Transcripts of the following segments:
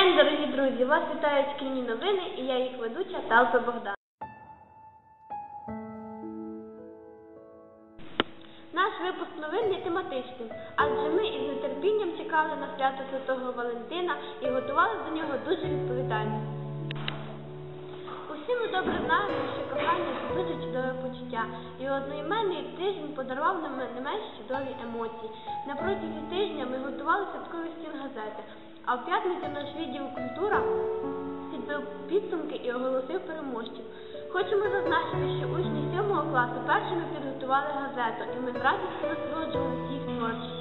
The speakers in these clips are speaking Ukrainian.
день, дорогі друзі! Вас вітають шкільні новини і я їх ведуча Талпа Богдан. Наш випуск новин є тематичним, адже ми із нетерпінням чекали на свято Святого Валентина і готували до нього дуже відповідально. Усі ми добре знаємо, що кохання це дуже чудове почуття, і одноіменний тиждень подарував нам не менш чудові емоції. На протязі тижня ми готували святкові стін газети, а в п'ятницю наш відділ культура підбив підсумки і оголосив переможців. Хочемо зазначити, що учні 7 класу першими підготували газету, і ми з радістю насолоджуємо всіх творчістю.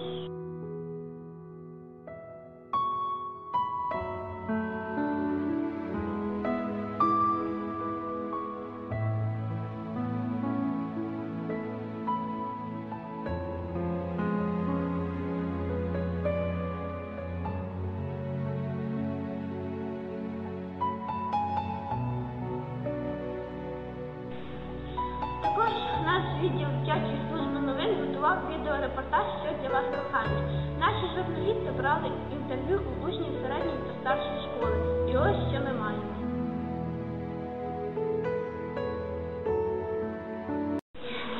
Брали інтерв'ю у учнів середньої та старшої школи. І ось що ми маємо.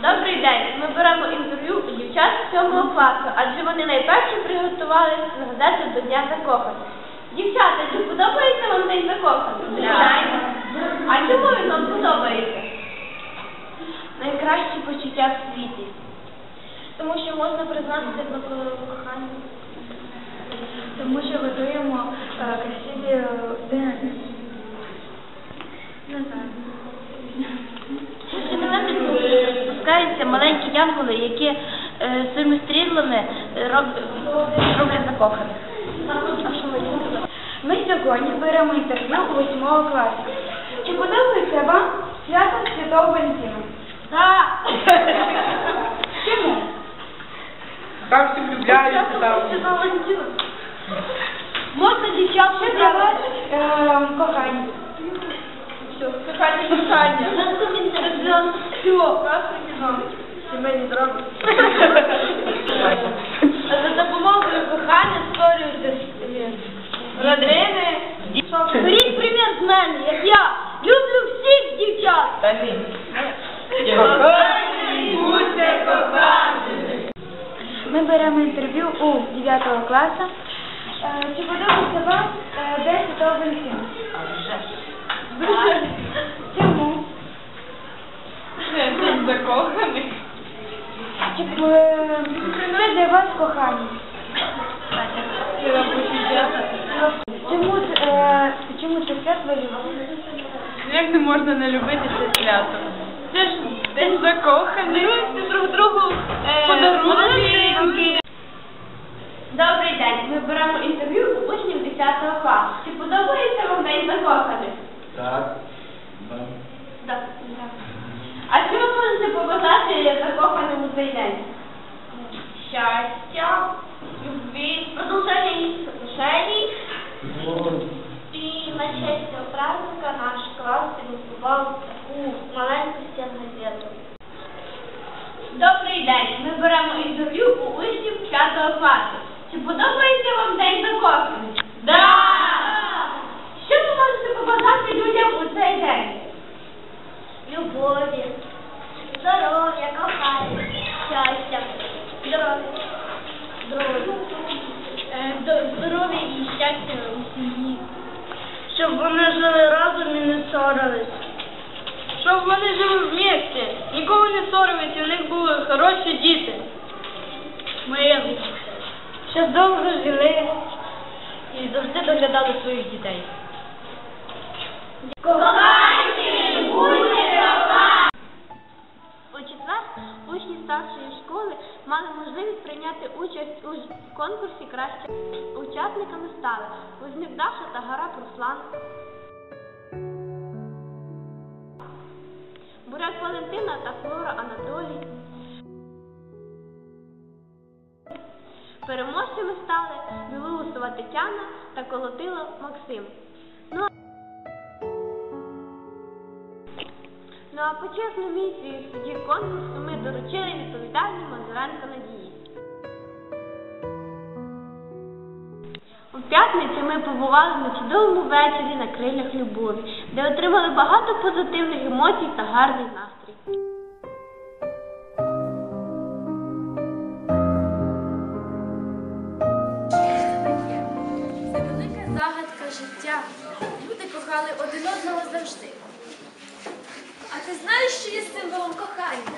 Добрий день. Ми беремо інтерв'ю у дівчат з 7 класу, адже вони найперше приготували газету до Дня закоханих. Дівчата, чи подобається вам День закоханих? Звичайно. А чому він вам подобається? найкращі почуття в світі. Тому що можна признатися до кохання. Тому що готуємо е, красиві дини. Не знаю. Спускаються маленькі янголи, які е, своїми стрілами е, роб- роблять закоханих. Ми сьогодні беремо інтерв'ю у 8 класі. Чи подобається вам свято Святого Валентина? Так. Чому? Так всі влюбляються там. Святого Валентина. Можна дівчат вас е, кохання. Все, кохання, кохання. Все, красний кіно. Сімейні драми. За допомогою кохання створюються родини. Беріть примір з мене, як я. Люблю всіх дівчат. Та ні. Ми беремо інтерв'ю у 9 класу. Е, Чи подобається вам е, День Святого Валентина? Чому? День закоханих. Чи е, це для вас кохання? Чому, е, чому це свято ви любите? Як не можна не любити це свято? Це ж день закоханих. Даруйте друг другу подарунки. Добрий день. Ми беремо інтерв'ю у учнів 10 класу. Чи подобається вам день закоханих? Так. Так. А що ви можете побажати закоханим у цей день? Щастя, любви, продовження їх отношений. И на честь этого праздника наш класс підготував таку маленьку стенгазету. Добрий день. Ми беремо інтерв'ю у учнів 5 класу. Чи подобається вам день закоханих? Да! Що ви можете побажати людям у цей день? Любові, здоров'я, кохання, щастя, здоров'я, здоров'я, Е, до- здоров'я і щастя у сім'ї. Щоб вони жили разом і не ссорились. Щоб вони жили в місті, ніколи не ссорились, і у них були хороші діти. Миру. Ще довго жили і завжди доглядали своїх дітей. У четвер учні старшої школи мали можливість прийняти участь у конкурсі краще. Учасниками стали Вознюк Даша та Гарап Руслан. Буряк Валентина та Флора Анатолій. Переможцями стали Білоусова Тетяна та Колотило Максим. Ну а почесну місію судді конкурсу ми доручили відповідальній Мазуренко Надії. У п'ятницю ми побували на чудовому вечорі на крилях любові, де отримали багато позитивних емоцій та гарний настрій. Це велика загадка життя. Люди кохали один одного завжди. Ти знаєш, що є символом кохання?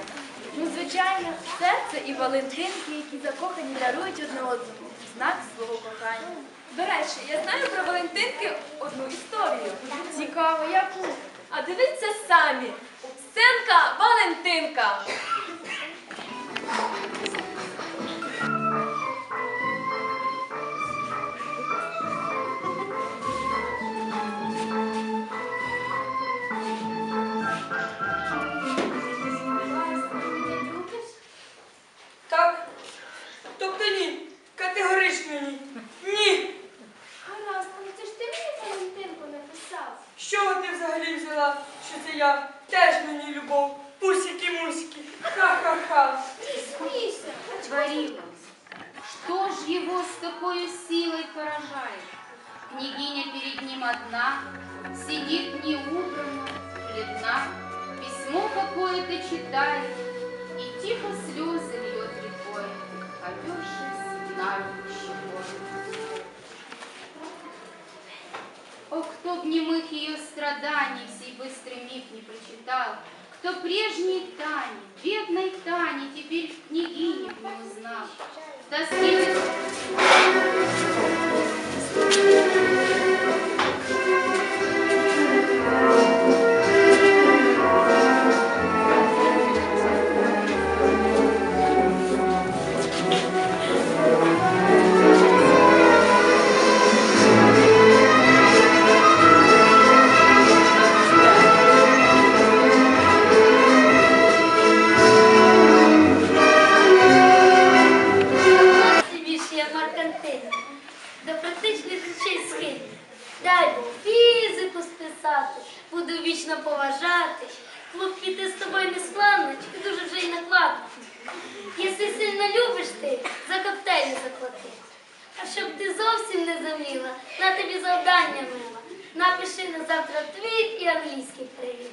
Ну, звичайно, серце і валентинки, які закохані дарують одне одному знак свого кохання. До речі, я знаю про Валентинки одну історію. Цікаво, яку? А дивіться самі. Сценка Валентинка. Его с такой силой поражает? Княгиня перед ним одна, сидит неубрана, бледна, письмо какое-то читает и тихо слезы льет рекой, опершись на щекой. О, кто б немых ее страданий сей быстрый миг не прочитал, кто прежней Тани, бедной Тани, теперь княгини б не узнал. В і англійський привіт.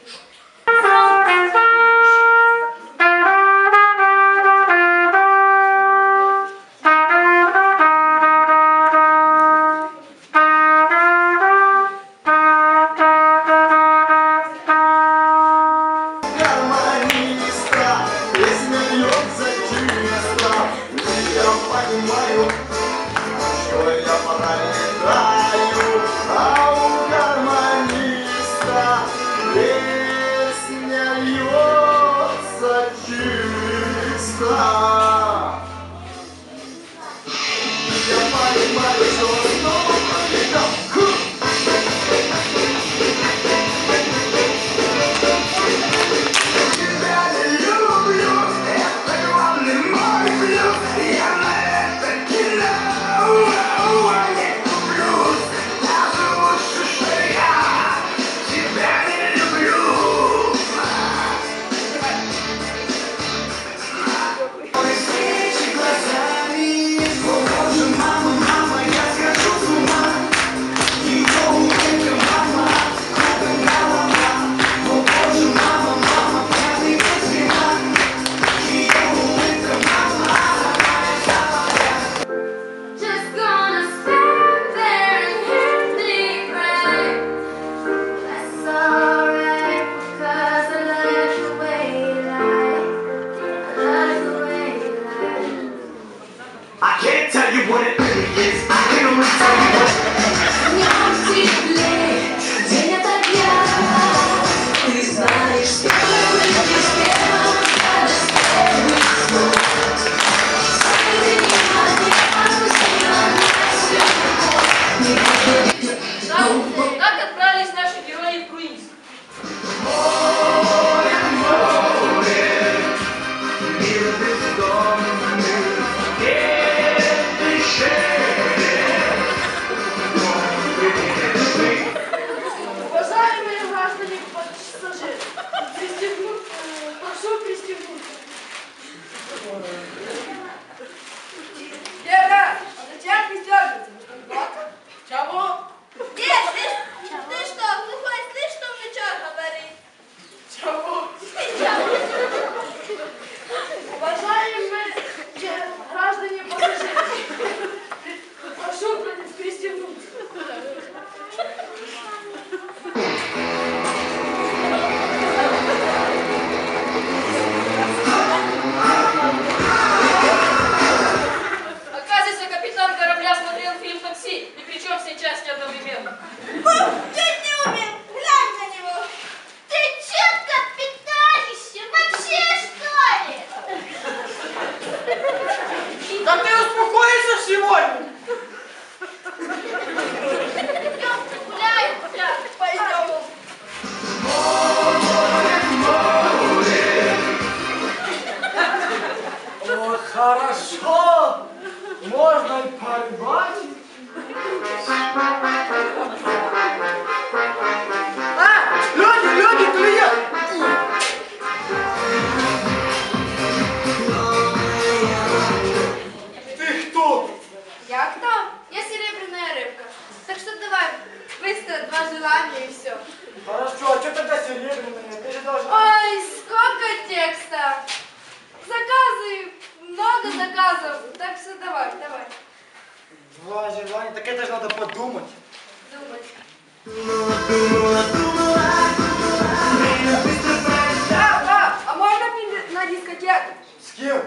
С кем?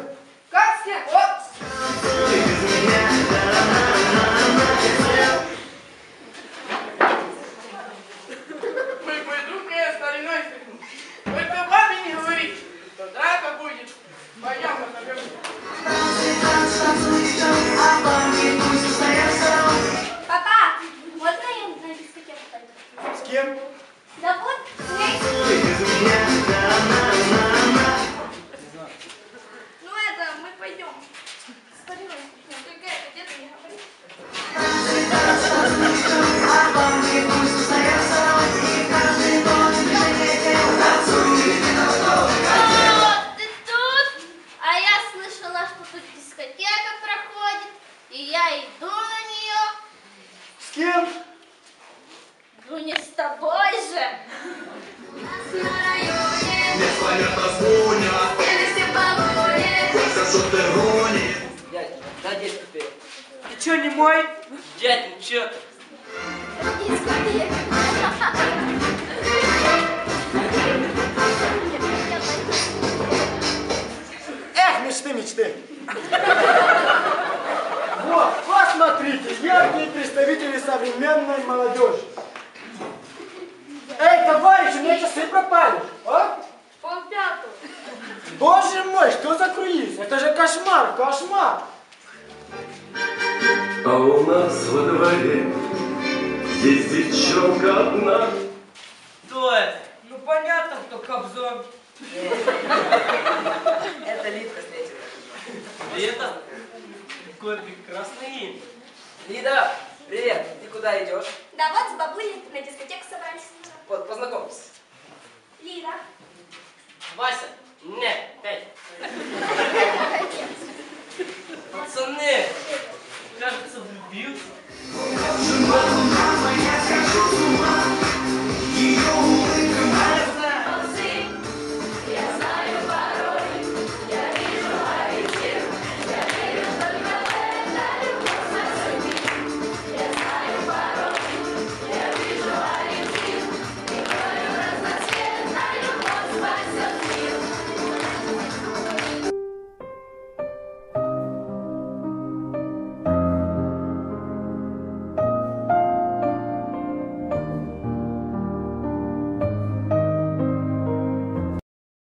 Как с кем? Вот! Звонят, только что ты гонишь. Дядь, да дядь ты. Ты чё, не мой? Дядь, ну чё ты? Эх, мечты, мечты. Вот, посмотрите, яркие представители современной молодежи. Эй, товарищи, у меня часы пропали. А? Что за круиз? Это же кошмар, кошмар. А у нас во дворе есть девчонка одна. Кто это? Ну понятно, кто Кобзон. Это Лидка встретила. Лида? Какое прекрасное имя. Лида, привет. Ты куда идешь? Да вот с бабулей на дискотеку собрались. Вот, познакомься. Лира. Вася? Не, Петя. Пацани, кажется, влюбился.